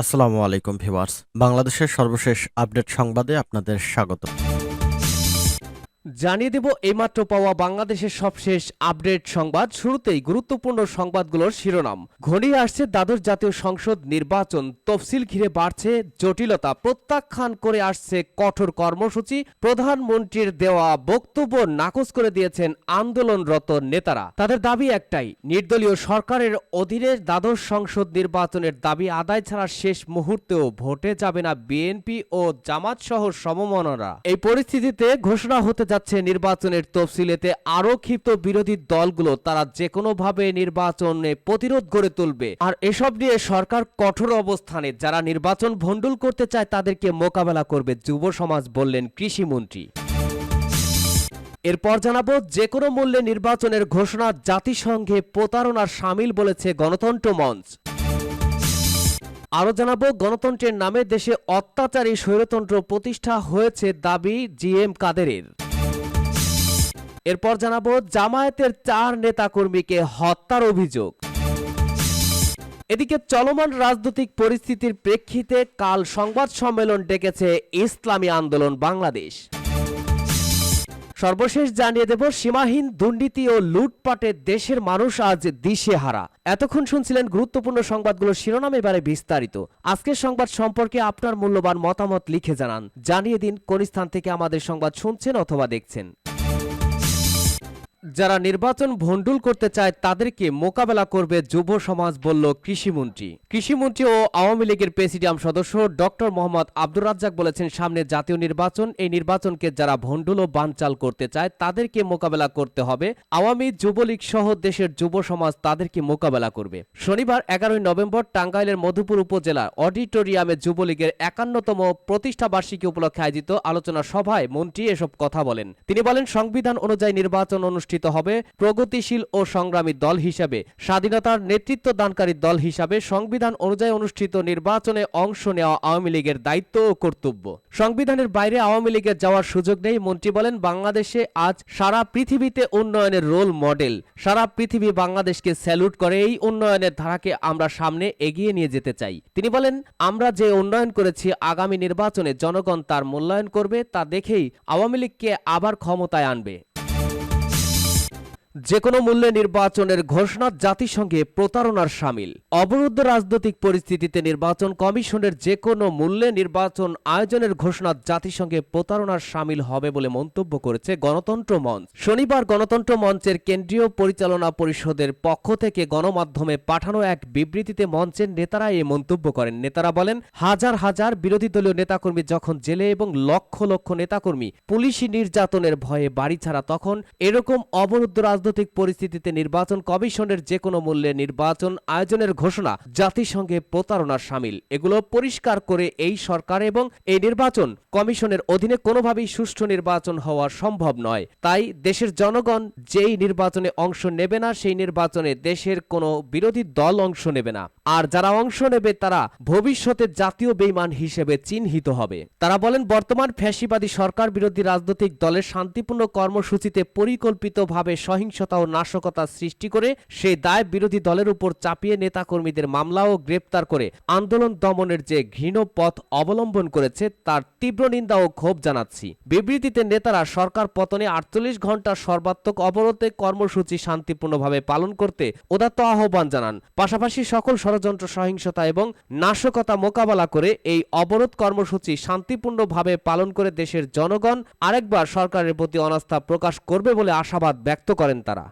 আসসালামু আলাইকুম ভিওয়ার্স বাংলাদেশের সর্বশেষ আপডেট সংবাদে আপনাদের স্বাগত। জানিয়ে দেব এইমাত্র পাওয়া বাংলাদেশের সবশেষ আপডেট সংবাদ। শুরুতেই গুরুত্বপূর্ণ সংবাদগুলোর শিরোনাম। ঘনিয়ে আসছে দ্বাদশ জাতীয় সংসদ নির্বাচন। তফসিল ঘিরে বাড়ছে জটিলতা। প্রত্যাখ্যান করে আসছে কঠোর কর্মসূচি। প্রধানমন্ত্রীর দেওয়া বক্তব্য নাকচ করে দিয়েছেন আন্দোলনরত নেতারা। তাদের দাবি একটাই, নির্দলীয় সরকারের অধীনে দ্বাদশ সংসদ নির্বাচনের দাবি আদায় ছাড়া শেষ মুহূর্তেও ভোটে যাবে না বিএনপি ও জামাত সহ সমমনরা। এই পরিস্থিতিতে ঘোষণা হতে যাচ্ছে নির্বাচনের তফসিলেতে আরও ক্ষিপ্ত বিরোধী দলগুলো তারা যে কোনোভাবে নির্বাচনে প্রতিরোধ গড়ে তুলবে। আর এসব নিয়ে সরকার কঠোর অবস্থানে যারা নির্বাচন ভণ্ডুল করতে চায় তাদেরকে মোকাবেলা করবে যুব সমাজ বললেন কৃষিমন্ত্রী এরপর জানাব যে কোনো মূল্যে নির্বাচনের ঘোষণা জাতিসংঘে প্রতারণার সামিল বলেছে গণতন্ত্র মঞ্চ। আরও জানাব, গণতন্ত্রের নামে দেশে অত্যাচারী স্বৈরতন্ত্র প্রতিষ্ঠা হয়েছে দাবি জিএম কাদেরের। এরপর জানাব জামায়াতের চার নেতাকর্মীকে হত্যার অভিযোগ। এদিকে চলমান রাজনৈতিক পরিস্থিতির প্রেক্ষিতে কাল সংবাদ সম্মেলন ডেকেছে ইসলামী আন্দোলন বাংলাদেশ। সর্বশেষ জানিয়ে দেব, সীমাহীন দুর্নীতি ও লুটপাটে দেশের মানুষ আজ দিশেহারা। এতক্ষণ শুনছিলেন গুরুত্বপূর্ণ সংবাদগুলো শিরোনাম, এবারে বিস্তারিত। আজকের সংবাদ সম্পর্কে আপনার মূল্যবান মতামত লিখে জানান। জানিয়ে দিন কোন স্থান থেকে আমাদের সংবাদ শুনছেন অথবা দেখছেন। যারা নির্বাচন ভণ্ডুল করতে চায় তাদেরকে মোকাবেলা করবে যুব সমাজ, বলল কৃষিমন্ত্রী। কৃষিমন্ত্রী ও আওয়ামী লীগের প্রেসিডিয়াম সদস্য ডক্টর মোহাম্মদ আব্দুর রাজ্জাক বলেছেন, সামনে জাতীয় নির্বাচন, এই নির্বাচনকে যারা ভণ্ডুল ও বানচাল করতে চায় তাদেরকে মোকাবেলা করতে হবে। আওয়ামী যুবলীগ সহ দেশের যুব সমাজ তাদেরকে মোকাবেলা করবে। শনিবার এগারোই নভেম্বর টাঙ্গাইলের মধুপুর উপজেলা অডিটোরিয়ামে যুবলীগের একান্নতম প্রতিষ্ঠা বার্ষিকী উপলক্ষে আয়োজিত আলোচনা সভায় মন্ত্রী এসব কথা বলেন। তিনি বলেন, সংবিধান অনুযায়ী নির্বাচন অনুষ্ঠিত হবে প্রগতিশীল ও সংগ্রামী দল হিসাবে। স্বাধীনতার নেতৃত্ব দানকারী দল হিসাবে সংবিধান অনুযায়ী অনুষ্ঠিত নির্বাচনে অংশ নেওয়া আওয়ামী লীগের দায়িত্ব ও কর্তব্য। সংবিধানের বাইরে আওয়ামী লীগের যাওয়ার সুযোগ নেই, মন্ত্রী বলেন, বাংলাদেশে আজ সারা পৃথিবীতে উন্নয়নের রোল মডেল। সারা পৃথিবী বাংলাদেশকে স্যালুট করে এই উন্নয়নের ধারাকে আমরা সামনে এগিয়ে নিয়ে যেতে চাই। তিনি বলেন, আমরা যে উন্নয়ন করেছি, আগামী নির্বাচনে জনগণ তার মূল্যায়ন করবে, তা দেখেই আওয়ামী লীগকে আবার ক্ষমতায় আনবে। যে কোনো মূল্যে নির্বাচনের ঘোষণা জাতিসংঘে প্রতারণার সামিল। অবরুদ্ধ রাজনৈতিক পরিস্থিতিতে নির্বাচন কমিশনের যে কোনো মূল্যে নির্বাচন আয়োজনের ঘোষণা জাতিসংঘে প্রতারণার সামিল হবে বলে মন্তব্য করেছে গণতন্ত্র মঞ্চ। শনিবার গণতন্ত্র মঞ্চের কেন্দ্রীয় পরিচালনা পরিষদের পক্ষ থেকে গণমাধ্যমে পাঠানো এক বিবৃতিতে মঞ্চের নেতারা এই মন্তব্য করেন। নেতারা বলেন, হাজার হাজার বিরোধী দলীয় নেতাকর্মী যখন জেলে এবং লক্ষ লক্ষ নেতাকর্মী পুলিশি নির্যাতনের ভয়ে বাড়ি ছাড়া তখন এরকম অবরুদ্ধ রাজনৈতিক পরিস্থিতিতে নির্বাচন কমিশনের যে কোনো মূল্যে নির্বাচন আয়োজনের ঘোষণা জাতিসংঘে প্রতারণার সামিল। এগুলো পরিষ্কার করে এই সরকার এবং এই নির্বাচন কমিশনের অধীনে কোনোভাবেই সুষ্ঠু নির্বাচন হওয়া সম্ভব নয়। তাই দেশের জনগণ যেই নির্বাচনে অংশ নেবে না, সেই নির্বাচনে দেশের কোনো বিরোধী দল অংশ নেবে না। আর যারা অংশ নেবে, তারা ভবিষ্যতে জাতীয় বেইমান হিসেবে চিহ্নিত হবে। তারা বলেন, বর্তমান ফ্যাসিবাদী সরকার বিরোধী রাজনৈতিক দলের শান্তিপূর্ণ কর্মসূচিতে পরিকল্পিতভাবে সহিংসতা ও নাশকতা সৃষ্টি করে সেই দায় বিরোধী দলের উপর চাপিয়ে নেতাকর্মীদের মামলা ও গ্রেপ্তার করে আন্দোলন দমনের যে ঘৃণ পথ অবলম্বন করেছে, তার তীব্র নিন্দা ও ক্ষোভ জানাচ্ছি। বিবৃতিতে নেতারা সরকার পতনে আটচল্লিশ ঘণ্টা সর্বাত্মক অবরোধে কর্মসূচি শান্তিপূর্ণভাবে পালন করতে উদাত্ত আহ্বান জানান। পাশাপাশি সকল ষড়যন্ত্র, সহিংসতা এবং নাশকতা মোকাবেলা করে এই অবরোধ কর্মসূচি শান্তিপূর্ণভাবে পালন করে দেশের জনগণ আরেকবার সরকারের প্রতি অনাস্থা প্রকাশ করবে বলে আশাবাদ ব্যক্ত করেন তারা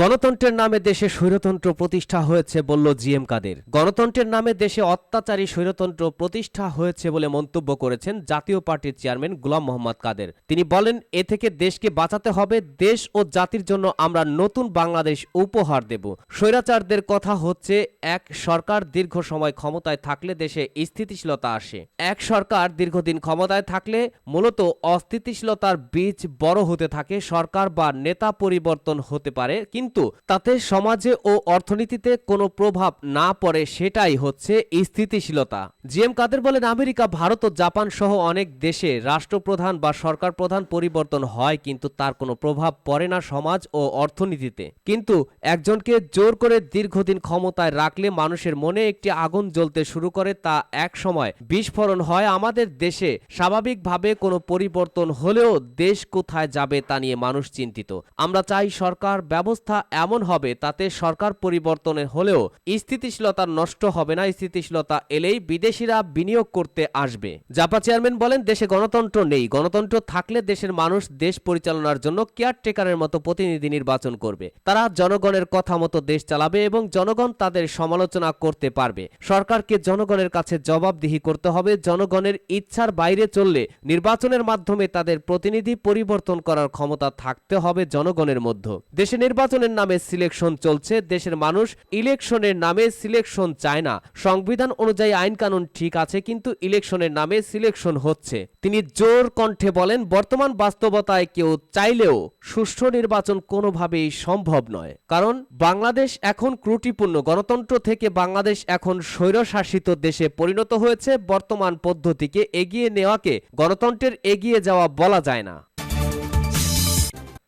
গণতন্ত্রের নামে দেশে স্বৈরতন্ত্র প্রতিষ্ঠা হয়েছে বলল জিএম কাদের। গণতন্ত্রের নামে দেশে অত্যাচারী স্বৈরতন্ত্র প্রতিষ্ঠা হয়েছে বলে মন্তব্য করেছেন জাতীয় পার্টির চেয়ারম্যান গুলাম মোহাম্মদ কাদের। তিনি বলেন, এ থেকে দেশকে বাঁচাতে হবে, দেশ ও জাতির জন্য আমরা নতুন বাংলাদেশ উপহার দেব। স্বৈরাচারদের কথা হচ্ছে, এক সরকার দীর্ঘ সময় ক্ষমতায় থাকলে দেশে স্থিতিশীলতা আসে। এক সরকার দীর্ঘদিন ক্ষমতায় থাকলে মূলত অস্থিতিশীলতার বীজ বড় হতে থাকে, সরকার বা নেতা পরিবর্তন হতে পারে, কিন্তু তাতে সমাজে ও অর্থনীতিতে কোনো প্রভাব না পড়ে সেটাই হচ্ছে স্থিতিশীলতা। জি এম কাদের বলেন, আমেরিকা, ভারত ও জাপান সহ অনেক দেশে রাষ্ট্রপ্রধান বা সরকার প্রধান পরিবর্তন হয় কিন্তু তার কোনো প্রভাব পড়ে না সমাজ ও অর্থনীতিতে। কিন্তু একজনকে জোর করে দীর্ঘদিন ক্ষমতায় রাখলে মানুষের মনে একটি আগুন জ্বলতে শুরু করে তা এক সময় বিস্ফোরণ হয় আমাদের দেশে। স্বাভাবিকভাবে কোনো পরিবর্তন হলেও দেশ কোথায় যাবে তা নিয়ে মানুষ চিন্তিত। আমরা চাই সরকার ব্যবস্থা এমন হবে তাতে সরকার পরিবর্তনের হলেও স্থিতিশীলতা নষ্ট হবে না, স্থিতিশীলতা এলেই বিদেশিরা বিনিয়োগ করতে আসবে। জাপা চেয়ারম্যান বলেন, দেশে গণতন্ত্র নেই। গণতন্ত্র থাকলে দেশের মানুষ দেশ পরিচালনার জন্য কেয়ারটেকারের মতো প্রতিনিধি নির্বাচন করবে। তারা জনগণের কথা মতো দেশ চালাবে এবং জনগণ তাদের সমালোচনা করতে পারবে। সরকারকে জনগণের কাছে জবাবদিহি করতে হবে। জনগণের ইচ্ছার বাইরে চললে নির্বাচনের মাধ্যমে তাদের প্রতিনিধি পরিবর্তন করার ক্ষমতা থাকতে হবে জনগণের মধ্যে। দেশে নির্বাচনের নামে সিলেকশন চলছে। দেশের মানুষ ইলেকশনের নামে সিলেকশন চায় না। সংবিধান অনুযায়ী আইন কানুন ঠিক আছে, কিন্তু ইলেকশনের নামে সিলেকশন হচ্ছে। তিনি জোর কণ্ঠে বলেন, বর্তমান বাস্তবতায় কেউ চাইলেও সুষ্ঠু নির্বাচন কোনোভাবেই সম্ভব নয়। কারণ বাংলাদেশ এখন ত্রুটিপূর্ণ গণতন্ত্র থেকে বাংলাদেশ এখন স্বৈরশাসিত দেশে পরিণত হয়েছে। বর্তমান পদ্ধতিকে এগিয়ে নেওয়াকে গণতন্ত্রের এগিয়ে যাওয়া বলা যায় না।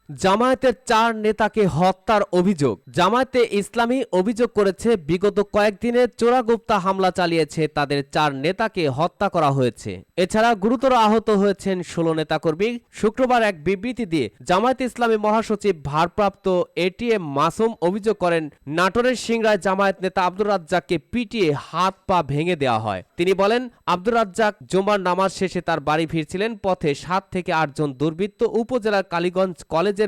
জামায়াতের চার নেতাকে হত্যার অভিযোগ। জামায়াতে ইসলামী অভিযোগ করেছে, বিগত কয়েকদিনে চোরাগুপ্তা হামলা চালিয়েছে, তাদের চার নেতাকে হত্যা করা হয়েছে। এছাড়া গুরুতর আহত হয়েছেন ষোলো নেতাকর্মী। শুক্রবার এক বিবৃতি দিয়ে জামায়াত ইসলামী মহাসচিব ভারপ্রাপ্ত এটিএম মাসুম অভিযোগ করেন, নাটোরের সিংড়ায় জামায়াত নেতা আব্দুর রাজ্জাককে পিটিয়ে হাত পা ভেঙে দেওয়া হয়। তিনি বলেন, আব্দুর রাজ্জাক জুমার নামাজ শেষে তার বাড়ি ফিরছিলেন, পথে সাত থেকে আটজন দুর্বৃত্ত উপজেলার কালীগঞ্জ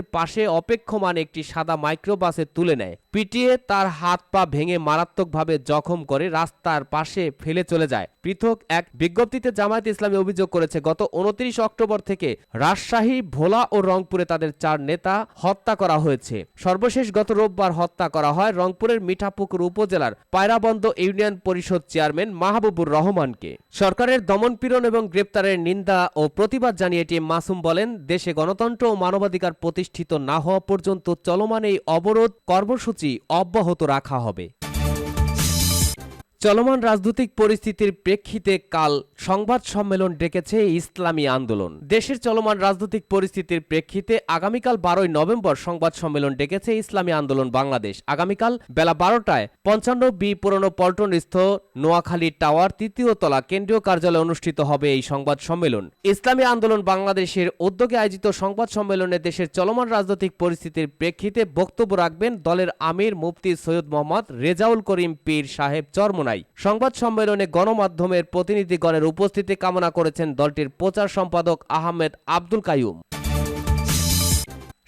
পাশে অপেক্ষমান একটি সাদা মাইক্রোবাসে তুলে নেয়। পিটিয়ে তার হাত পা ভেঙে মারাত্মকভাবে জখম করে রাস্তার পাশে ফেলে চলে যায়। পৃথক এক বিজ্ঞপ্তিতে জামায়াত ইসলামী অভিযোগ করেছে, গত উনত্রিশ অক্টোবর থেকে রাজশাহী, ভোলা ও রংপুরে তাদের চার নেতা হত্যা করা হয়েছে। সর্বশেষ গত রোববার হত্যা করা হয় রংপুরের মিঠাপুকুর উপজেলার পায়রাবন্দ ইউনিয়ন পরিষদ চেয়ারম্যান মাহবুবুর রহমানকে। সরকারের দমনপীড়ন এবং গ্রেপ্তারের নিন্দা ও প্রতিবাদ জানিয়ে টি মাসুম বলেন, দেশে গণতন্ত্র ও মানবাধিকার প্রতিষ্ঠিত না হওয়া পর্যন্ত চলমান এই অবরোধ কর্মসূচি অব্যাহত রাখা হবে। চলমান রাজনৈতিক পরিস্থিতির প্রেক্ষিতে কাল সংবাদ সম্মেলন ডেকেছে ইসলামী আন্দোলন। দেশের চলমান রাজনৈতিক পরিস্থিতির প্রেক্ষিতে আগামীকাল বারোই নভেম্বর সংবাদ সম্মেলন ডেকেছে ইসলামী আন্দোলন বাংলাদেশ। আগামীকাল বেলা বারোটায় পঞ্চান্ন বি পুরনো পল্টনস্থ নোয়াখালী টাওয়ার তৃতীয় তলা কেন্দ্রীয় কার্যালয়ে অনুষ্ঠিত হবে এই সংবাদ সম্মেলন। ইসলামী আন্দোলন বাংলাদেশের উদ্যোগে আয়োজিত সংবাদ সম্মেলনে দেশের চলমান রাজনৈতিক পরিস্থিতির প্রেক্ষিতে বক্তব্য রাখবেন দলের আমির মুফতি সৈয়দ মোহাম্মদ রেজাউল করিম পীর সাহেব চরমনাই। সংবাদ সম্মেলনে গণমাধ্যমের প্রতিনিধিগণের উপস্থিতি কামনা করেছেন দলটির প্রচার সম্পাদক আহমেদ আব্দুল কাইয়ুম।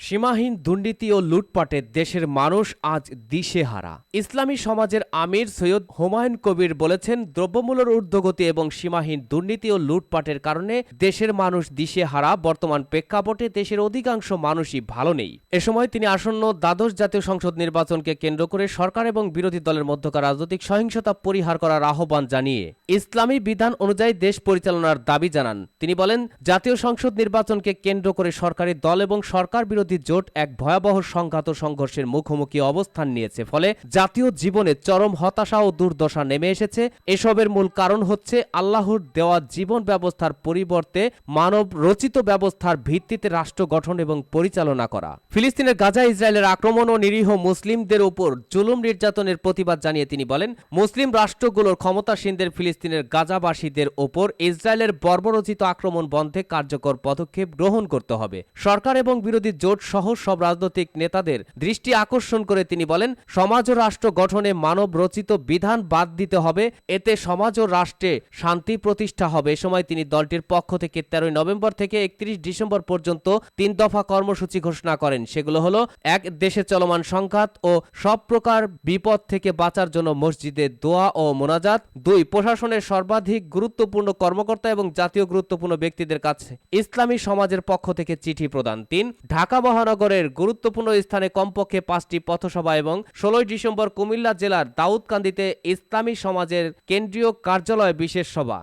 সীমাহীন দুর্নীতি ও লুটপাটে দেশের মানুষ আজ দিশেহারা। ইসলামী সমাজের আমির সৈয়দ হুমায়ুন কবির বলেছেন, দ্রব্যমূল্যের ঊর্ধ্বগতি এবং সীমাহীন দুর্নীতি ও লুটপাটের কারণে দেশের মানুষ দিশেহারা, বর্তমান প্রেক্ষাপটে দেশের অধিকাংশ মানুষই ভালো নেই। এ সময় তিনি আসন্ন দ্বাদশ জাতীয় সংসদ নির্বাচনকে কেন্দ্র করে সরকার এবং বিরোধী দলের মধ্যকার রাজনৈতিক সহিংসতা পরিহার করার আহ্বান জানিয়ে ইসলামী বিধান অনুযায়ী দেশ পরিচালনার দাবি জানান। তিনি বলেন, জাতীয় সংসদ নির্বাচনকে কেন্দ্র করে সরকারি দল এবং সরকার বিরোধী জোট এক ভয়াবহ সংঘাত সংঘর্ষের মুখোমুখি অবস্থান নিয়েছে, ফলে জাতীয় জীবনে চরম হতাশা ও দুর্দশা নেমে এসেছে। এসবের মূল কারণ হচ্ছে আল্লাহর দেওয়া জীবন ব্যবস্থার পরিবর্তে মানব রচিত ব্যবস্থার ভিত্তিতে রাষ্ট্র গঠন এবং পরিচালনা করা। ফিলিস্তিনের গাজা ইসরায়েলের আক্রমণ ও নিরীহ মুসলিমদের উপর জুলুম নির্যাতনের প্রতিবাদ জানিয়ে তিনি বলেন, মুসলিম রাষ্ট্রগুলোর ক্ষমতাসীনদের ফিলিস্তিনের গাজাবাসীদের ওপর ইসরায়েলের বর্বরচিত আক্রমণ বন্ধে কার্যকর পদক্ষেপ গ্রহণ করতে হবে। সরকার এবং বিরোধী জোট সহ সব রাজনৈতিক নেতাদের দৃষ্টি আকর্ষণ করে তিনি বলেন, সমাজ ও রাষ্ট্র গঠনে মানব রচিত বিধান বাদ দিতে হবে, এতে সমাজ ও রাষ্ট্রে শান্তি প্রতিষ্ঠা হবে। এ সময় তিনি দলটির পক্ষ থেকে তেরোই নভেম্বর থেকে একত্রিশ ডিসেম্বর পর্যন্ত তিন দফা কর্মসূচি ঘোষণা করেন। সেগুলো হলো, এক, দেশে চলমান সংঘাত ও সব প্রকার বিপদ থেকে বাঁচার জন্য মসজিদে দোয়া ও মোনাজাত। দুই, প্রশাসনের সর্বাধিক গুরুত্বপূর্ণ কর্মকর্তা এবং জাতীয় গুরুত্বপূর্ণ ব্যক্তিদের কাছে ইসলামী সমাজের পক্ষ থেকে চিঠি প্রদান। তিন, ঢাকা মহানগরের গুরুত্বপূর্ণ স্থানে কমপক্ষে পাঁচটি পথসভা এবং ষোলোই ডিসেম্বর কুমিল্লা জেলার দাউদকান্দিতে ইসলামী সমাজের কেন্দ্রীয় কার্যালয়ে বিশেষ সভা।